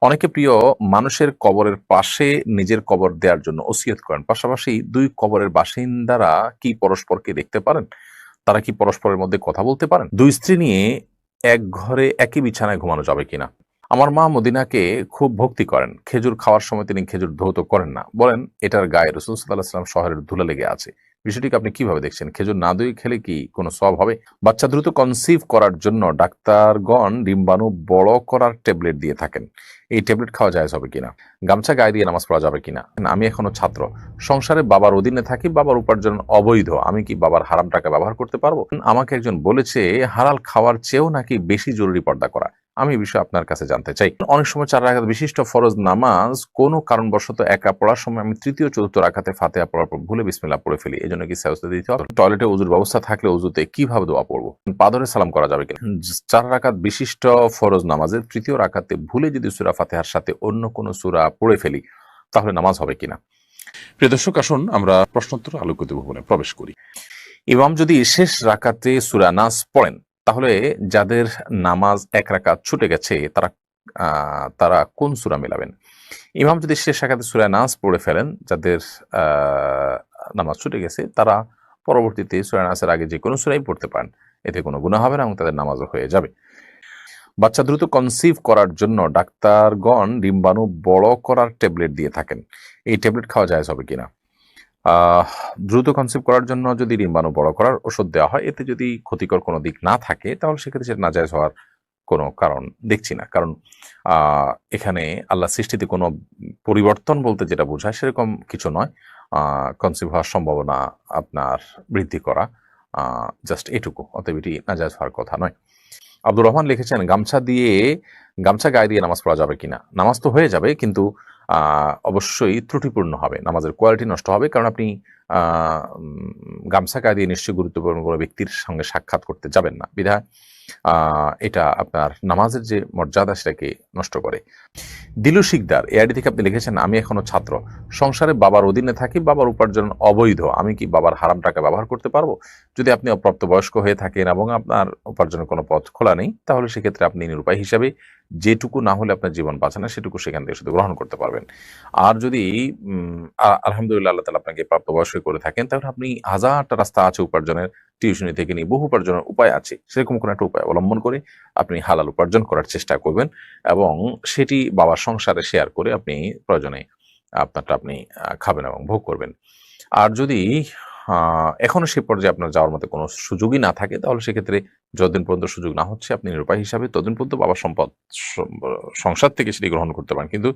অনেকে প্রিয় মানুষের কবরের পাশে নিজের কবর দেওয়ার জন্য ওসিয়ত করেন। পাশাপাশি দুই কবরের বাসিন্দারা কি পরস্পরকে দেখতে পারেন? তারা কি পরস্পরের মধ্যে কথা বলতে পারেন? দুই স্ত্রী নিয়ে এক ঘরে একই বিছানায় ঘুমানো যাবে কিনা? আমার মা মদিনাকে খুব ভক্তি করেন। খেজুর খাওয়ার সময় তিনি খেজুর ধৌত করেন না। বলেন, এটার গায়ে রসুল সাল্লাহ সাল্লাম শহরের ধুলা লেগে আছে। বিষয়টিকে আপনি কীভাবে দেখছেন? খেজুর না দই খেলে কি কোনো সব হবে? বাচ্চা দ্রুত কনসিভ করার জন্য ডাক্তারগণ ডিম্বাণু বড় করার ট্যাবলেট দিয়ে থাকেন। এই ট্যাবলেট খাওয়া যায় হবে কিনা? গামছা গায়ে দিয়ে নামাজ পড়া যাবে কিনা? আমি এখনও ছাত্র। সংসারে বাবার অধীনে থাকি, বাবার উপার্জন অবৈধ। আমি কি বাবার হারাম টাকা ব্যবহার করতে পারব? আমাকে একজন বলেছে হালাল খাওয়ার চেয়েও নাকি বেশি জরুরি পর্দা করা। আমি এই বিষয়ে আপনার কাছে জানতে চাই। অনেক সময় চার রাখাত বিশিষ্ট ফরজ নামাজ কোনো কারণবশত একা পড়ার সময় আমি তৃতীয়, চতুর্থ রাখাতে ফাতেহা পড়ার পর ভুলে বিসমিল্লাহ পড়ে ফেলি। এই জন্য কি দিতে হবে? টয়লেটে উজুর ব্যবস্থা থাকলে উজুতে কীভাবে দোয়া পড়ব? পাদরে সালাম করা যাবে কিনা? চার রাখাত বিশিষ্ট ফরজ নামাজের তৃতীয় রাখাতে ভুলে যদি সুরা ফাতেহার সাথে অন্য কোনো সুরা পড়ে ফেলি, তাহলে নামাজ হবে কিনা? প্রিয় দর্শক, আসুন আমরা প্রশ্নোত্তর আলোকিত ভবনে প্রবেশ করি। ইমাম যদি শেষ রাকাতে সুরা নাস পড়েন তাহলে যাদের নামাজ এক রাকাত ছুটে গেছে, তারা তারা কোন সুরা মেলাবেন? ইমাম যদি শেষ রাকাতে সুরা নাস পড়ে ফেলেন, যাদের নামাজ ছুটে গেছে, তারা পরবর্তীতে সুরা নাসের আগে যে কোনো সুরাই পড়তে পারেন। এতে কোনো গুণা হবে না এবং তাদের নামাজও হয়ে যাবে। বাচ্চা দ্রুত কনসিভ করার জন্য ডাক্তারগণ ডিম্বাণু বড় করার ট্যাবলেট দিয়ে থাকেন। এই ট্যাবলেট খাওয়া যায় হবে কিনা? দ্রুত কনসিভ করার জন্য যদি ডিম্বাণু বড় করার ওষুধ দেওয়া হয়, এতে যদি ক্ষতিকর কোনো দিক না থাকে, তাহলে সেক্ষেত্রে সেটা নাজায়জ হওয়ার কোনো কারণ দেখছি না। কারণ এখানে আল্লাহ সৃষ্টিতে কোনো পরিবর্তন বলতে যেটা বোঝায় সেরকম কিছু নয়। কনসিভ হওয়ার সম্ভাবনা আপনার বৃদ্ধি করা জাস্ট এটুকু, অতএব এটি নাজায়জ হওয়ার কথা নয়। আব্দুর রহমান লিখেছেন, গামছা দিয়ে, গামছা গায়ে দিয়ে নামাজ পড়া যাবে কিনা? নামাজ তো হয়ে যাবে, কিন্তু অবশ্যই ত্রুটিপূর্ণ হবে নামাজের কোয়ালিটি নষ্ট হবে কারণ আপনি গামছা গায়ে দিয়ে নিশ্চয়ই গুরুত্বপূর্ণ কোনো ব্যক্তির সঙ্গে সাক্ষাৎ করতে যাবেন না। বিধায় এটা আপনার নামাজের যে মর্যাদা সেটাকে নষ্ট করে। দিলু শিকদার এআইডি থেকে আপনি লিখেছেন, আমি এখনও ছাত্র। সংসারে বাবার অধীনে থাকি, বাবার উপার্জন অবৈধ। আমি কি বাবার হারাম টাকা ব্যবহার করতে পারব? যদি আপনি অপ্রাপ্তবয়স্ক হয়ে থাকেন এবং আপনার উপার্জনের কোনো পথ খোলা নেই, তাহলে সেক্ষেত্রে আপনি নিরুপায় হিসাবে যেটুকু না হলে আপনার জীবন বাঁচে না, সেটুকু সেখান থেকে শুধু গ্রহণ করতে পারবেন। আর যদি আলহামদুলিল্লাহ, আল্লাহ তালা আপনাকে প্রাপ্তবয়স্ক করে থাকেন তাহলে আপনি হাজারটা রাস্তা আছে উপার্জনের টিউশনি থেকে নিয়ে বহু উপার্জনের উপায় আছে। সেরকম কোনো একটা উপায় অবলম্বন করে আপনি হালাল উপার্জন করার চেষ্টা করবেন এবং সেটি বাবার সংসারে শেয়ার করে আপনি প্রয়োজনে আপনারটা আপনি খাবেন এবং ভোগ করবেন। আর যদি আহ, এখনও সে পর্যায়ে আপনার যাওয়ার মতো কোনো সুযোগই না থাকে তাহলে সেক্ষেত্রে যতদিন পর্যন্ত সুযোগ না হচ্ছে আপনি নিরুপায় হিসাবে ততদিন পর্যন্ত বাবার সম্পদ সংসার থেকে সেটি গ্রহণ করতে পারেন। কিন্তু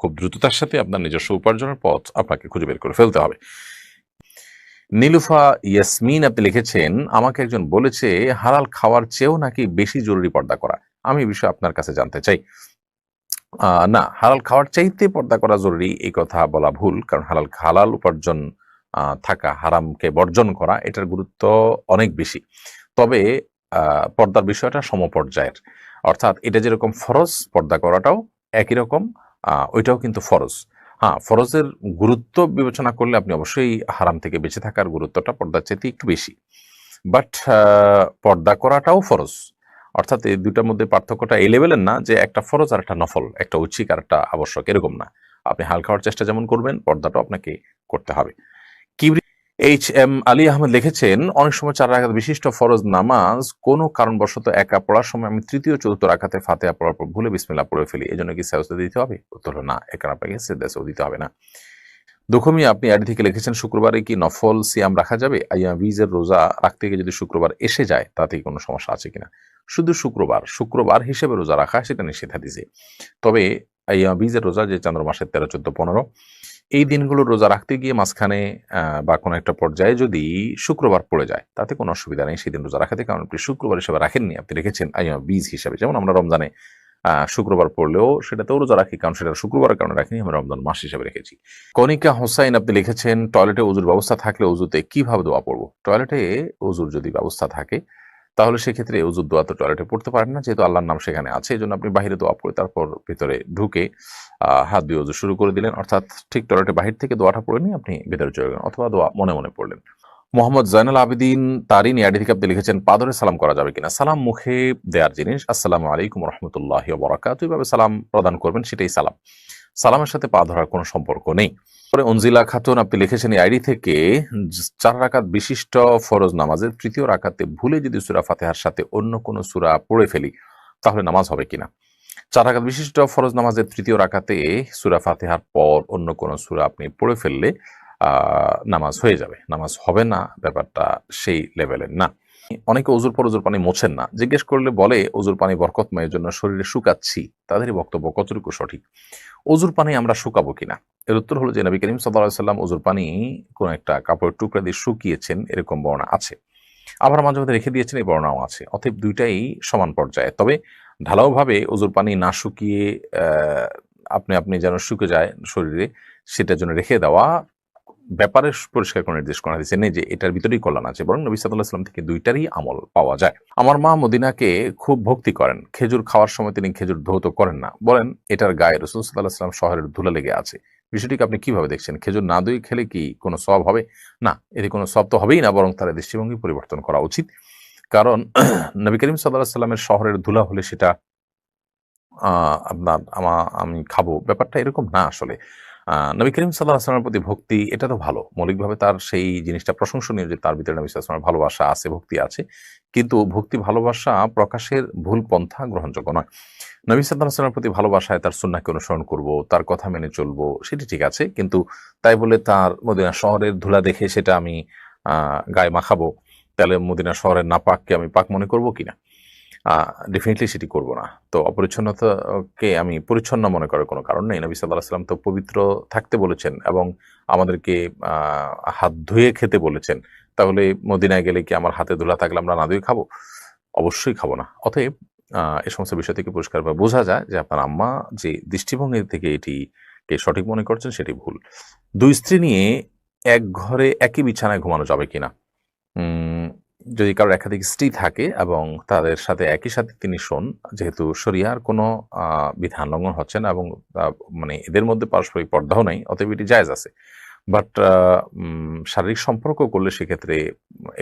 খুব দ্রুততার সাথে আপনার নিজস্ব উপার্জনের পথ আপনাকে খুঁজে বের করে ফেলতে হবে। নীলুফা ইয়াসমিন আপনি লিখেছেন, আমাকে একজন বলেছে, হালাল খাওয়ার চেয়েও নাকি বেশি জরুরি পর্দা করা। আমি এই বিষয়ে আপনার কাছে জানতে চাই। না, হালাল খাওয়ার চাইতে পর্দা করা জরুরি এই কথা বলা ভুল, কারণ হালাল হালাল উপার্জন থাকা, হারামকে বর্জন করা, এটার গুরুত্ব অনেক বেশি। তবে পর্দার বিষয়টা সমপর্যায়ের। অর্থাৎ এটা যেরকম ফরজ, পর্দা করাটাও একই রকম। ওইটাও কিন্তু ফরজ। হ্যাঁ ফরজের গুরুত্ব বিবেচনা করলে আপনি অবশ্যই হারাম থেকে বেঁচে থাকার গুরুত্বটা পর্দার চাইতে একটু বেশি। বাট পর্দা করাটাও ফরজ। অর্থাৎ এই দুটার মধ্যে পার্থক্যটা এই লেভেলের না যে একটা ফরজ আর একটা নফল, একটা উচিক আর একটা আবশ্যক, এরকম না। আপনি হাল খাওয়ার চেষ্টা যেমন করবেন, পর্দাটাও আপনাকে করতে হবে। এইচ এম আলী আহমেদ লিখেছেন, অনেক সময় চার রাখাত বিশিষ্ট ফরজ নামাজ কোনো কারণবশত একা পড়ার সময় আমি তৃতীয়, চতুর্থ রাখাতে ফাতেহা পড়ার পর ভুলে বিসমিল্লাহ পড়ে ফেলি। এই জন্য কি সেওসা দিতে হবে? উত্তর, না এখানে আপনাকে সেদাসেও দিতে হবে না। দুঃখমি, আপনি আইডি থেকে লিখেছেন, শুক্রবারে কি নফল সিয়াম রাখা যাবে? আইয়া বীজের রোজা রাখতে গিয়ে যদি শুক্রবার এসে যায় তাতে কোনো সমস্যা আছে কিনা? শুধু শুক্রবার শুক্রবার হিসেবে রোজা রাখা সেটা নিষেধাদিছে তবে আইয়া বীজের রোজা যে চন্দ্র মাসের তেরো, চোদ্দ, পনেরো এই দিনগুলো রোজা রাখতে গিয়ে মাঝখানে বা কোনো একটা পর্যায়ে যদি শুক্রবার পড়ে যায়, তাতে কোনো অসুবিধা নেই। সেদিন রোজা রাখাতে কারণ আপনি শুক্রবার হিসেবে রাখেননি। আপনি রেখেছেন বীজ হিসাবে। যেমন আমরা রমজানে শুক্রবার পড়লেও সেটাতেও রোজা রাখি, কারণ সেটা শুক্রবারের কারণে রাখিনি আমরা রমজান মাস হিসেবে রেখেছি। কনিকা হোসাইন, আপনি লিখেছেন, টয়লেটে উজুর ব্যবস্থা থাকলে উজুতে কীভাবে দোয়া পড়ব? টয়লেটে উজুর যদি ব্যবস্থা থাকে তাহলে সেক্ষেত্রে উজুর দোয়া তো টয়লেটে পড়তে পারেন না, যেহেতু আল্লাহর নাম সেখানে আছে, এই জন্য আপনি বাহিরে দোয়া পড়ে তারপর ভিতরে ঢুকে হাত দিয়ে উজু শুরু করে দিলেন। অর্থাৎ ঠিক টয়লেটে বাহির থেকে দোয়াটা পড়ে নিয়ে আপনি ভেতরে চলে গেলেন, অথবা দোয়া মনে মনে পড়লেন। মোহাম্মদ জয়নাল আবেদিন তারিন ইয়াডি থেকে আপনি লিখেছেন, পাদরে সালাম করা যাবে কিনা? সালাম মুখে দেওয়ার জিনিস, আসসালামু আলাইকুম রহমতুল্লাহ বরাকাত এইভাবে সালাম প্রদান করবেন, সেটাই সালাম। সালামের সাথে পা ধরার কোনো সম্পর্ক নেই। পরে অঞ্জিলা খাতুন, আপনি লিখেছেন এই আইডি থেকে চার রাকাত বিশিষ্ট ফরজ নামাজের তৃতীয় রাকাতে ভুলে যদি সুরা ফাতেহার সাথে অন্য কোনো সুরা পড়ে ফেলি, তাহলে নামাজ হবে কিনা? চার রাকাত বিশিষ্ট ফরজ নামাজের তৃতীয় রাকাতে সুরা ফাতেহার পর অন্য কোনো সুরা আপনি পড়ে ফেললে নামাজ হয়ে যাবে। নামাজ হবে না, ব্যাপারটা সেই লেভেলের না। অনেকে অজুর পর অজুর পানি মোছেন না। জিজ্ঞেস করলে বলে অজুর পানি বরকতময়ের জন্য শরীরে শুকাচ্ছি। তাদেরই বক্তব্য কতটুকু সঠিক? অজুর পানি আমরা শুকাবো কিনা? এর উত্তর হলো যে, নবী করিম সাল্লাম অজুর পানি কোন একটা কাপড়ের টুকরা দিয়ে শুকিয়েছেন, এরকম বর্ণা আছে। আবার মাঝে মধ্যে রেখে দিয়েছেন, এই বর্ণাও আছে। অতএব দুইটাই সমান পর্যায়ে। তবে ঢালাওভাবে অজুর পানি না শুকিয়ে আপনি আপনি যেন শুকে যায় শরীরে, সেটার জন্য রেখে দেওয়া ব্যাপারে পরিষ্কার করে নির্দেশ করা হয়েছে নেই যে এটার ভিতরেই কল্যাণ আছে, বরং নবী সাল্লাহ সাল্লাম থেকে দুইটারই আমল পাওয়া যায়। আমার মা মদিনাকে খুব ভক্তি করেন। খেজুর খাওয়ার সময় তিনি খেজুর ধৌত করেন না। বলেন, এটার গায়ে রসুল সাল্লাহ সাল্লাম শহরের ধুলা লেগে আছে। বিষয়টিকে আপনি কীভাবে দেখছেন? খেজুর না দই খেলে কি কোনো সব হবে? না, এতে কোনো সব তো হবেই না, বরং তার দৃষ্টিভঙ্গি পরিবর্তন করা উচিত। কারণ নবী করিম সাল্লাহ সাল্লামের শহরের ধুলা হলে সেটা আপনার, আমা, আমি খাব। ব্যাপারটা এরকম না আসলে। নবী করিম সাল্লাহ আসলামের প্রতি ভক্তি, এটা তো ভালো। মৌলিকভাবে তার সেই জিনিসটা প্রশংসনীয় যে তার ভিতরে নবী সাল্লামের ভালোবাসা আছে, ভক্তি আছে। কিন্তু ভক্তি, ভালোবাসা প্রকাশের ভুল পন্থা গ্রহণযোগ্য নয়। নবী সাল্লাহ আসলামের প্রতি ভালোবাসায় তার সুন্নাকে অনুসরণ করব, তার কথা মেনে চলবো, সেটি ঠিক আছে। কিন্তু তাই বলে তার মদিনা শহরের ধুলা দেখে সেটা আমি গায়ে মাখাবো, তাহলে মদিনা শহরের নাপাককে আমি পাক মনে করব কিনা? ডেফিনেটলি সেটি করব না। তো অপরিচ্ছন্নতাকে আমি পরিচ্ছন্ন মনে করার কোনো কারণ নেই। নবী সাল্লাহ সাল্লাম তো পবিত্র থাকতে বলেছেন এবং আমাদেরকে হাত ধুয়ে খেতে বলেছেন। তাহলে মদিনায় গেলে কি আমার হাতে ধুলা থাকলে আমরা না ধুয়ে খাব? অবশ্যই খাব না। অতএব এ সমস্ত বিষয় থেকে পরিষ্কারভাবে বোঝা যায় যে আপনার আম্মা যে দৃষ্টিভঙ্গি থেকে এটিকে সঠিক মনে করছেন সেটি ভুল। দুই স্ত্রী নিয়ে এক ঘরে একই বিছানায় ঘুমানো যাবে কিনা? যদি কারোর একাধিক স্ত্রী থাকে এবং তাদের সাথে একই সাথে তিনি শোন, যেহেতু শরিয়ার কোনো বিধান লঙ্ঘন হচ্ছে না এবং মানে এদের মধ্যে পারস্পরিক পর্দাও নেই, অতএব এটি জায়েজ আছে। বাট শারীরিক সম্পর্ক করলে সেক্ষেত্রে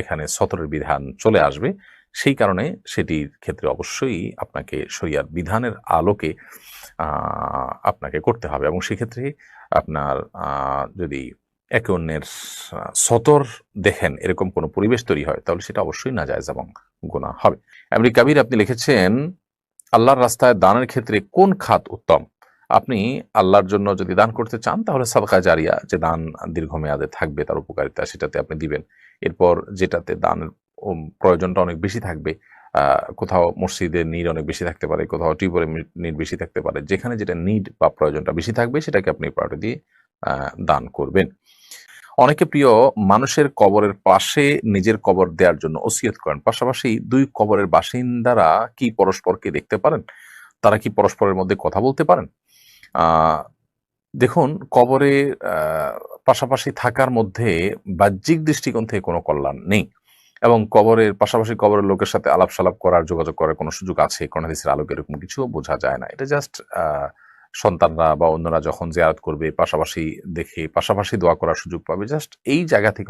এখানে সতরের বিধান চলে আসবে। সেই কারণে সেটির ক্ষেত্রে অবশ্যই আপনাকে শরিয়ার বিধানের আলোকে আপনাকে করতে হবে এবং সেক্ষেত্রে আপনার যদি একে অন্যের সতর দেখেন এরকম কোনো পরিবেশ তৈরি হয়, তাহলে সেটা অবশ্যই নাজায়জ এবং গুণা হবে। আমেরিকা কাবির আপনি লিখেছেন, আল্লাহর রাস্তায় দানের ক্ষেত্রে কোন খাত উত্তম? আপনি আল্লাহর জন্য যদি দান করতে চান, তাহলে সাদকা জারিয়া, যে দান দীর্ঘমেয়াদে থাকবে, তার উপকারিতা সেটাতে আপনি দিবেন। এরপর যেটাতে দানের প্রয়োজনটা অনেক বেশি থাকবে কোথাও মসজিদের নিড অনেক বেশি থাকতে পারে, কোথাও টিউবওয়েলের নিড বেশি থাকতে পারে, যেখানে যেটা নিড বা প্রয়োজনটা বেশি থাকবে, সেটাকে আপনি প্রায়োরিটি দিয়ে দান করবেন। অনেকে প্রিয় মানুষের কবরের পাশে নিজের কবর দেওয়ার জন্য ওসিয়ত করেন। পাশাপাশি দুই কবরের বাসিন্দারা কি পরস্পরকে দেখতে পারেন? তারা কি পরস্পরের মধ্যে কথা বলতে পারেন? আহ, দেখুন কবরে আহ, পাশাপাশি থাকার মধ্যে বাহ্যিক দৃষ্টিকোণ থেকে কোনো কল্যাণ নেই এবং কবরের পাশাপাশি কবরের লোকের সাথে আলাপ সালাপ করার যোগাযোগ করার কোনো সুযোগ আছে? কোন হাদিসের আলোকে এরকম কিছু বোঝা যায় না। এটা জাস্ট সন্তানরা বা অন্যরা যখন জিয়ারত করবে, পাশাপাশি দেখে, পাশাপাশি দোয়া করার সুযোগ পাবে জাস্ট এই জায়গা থেকে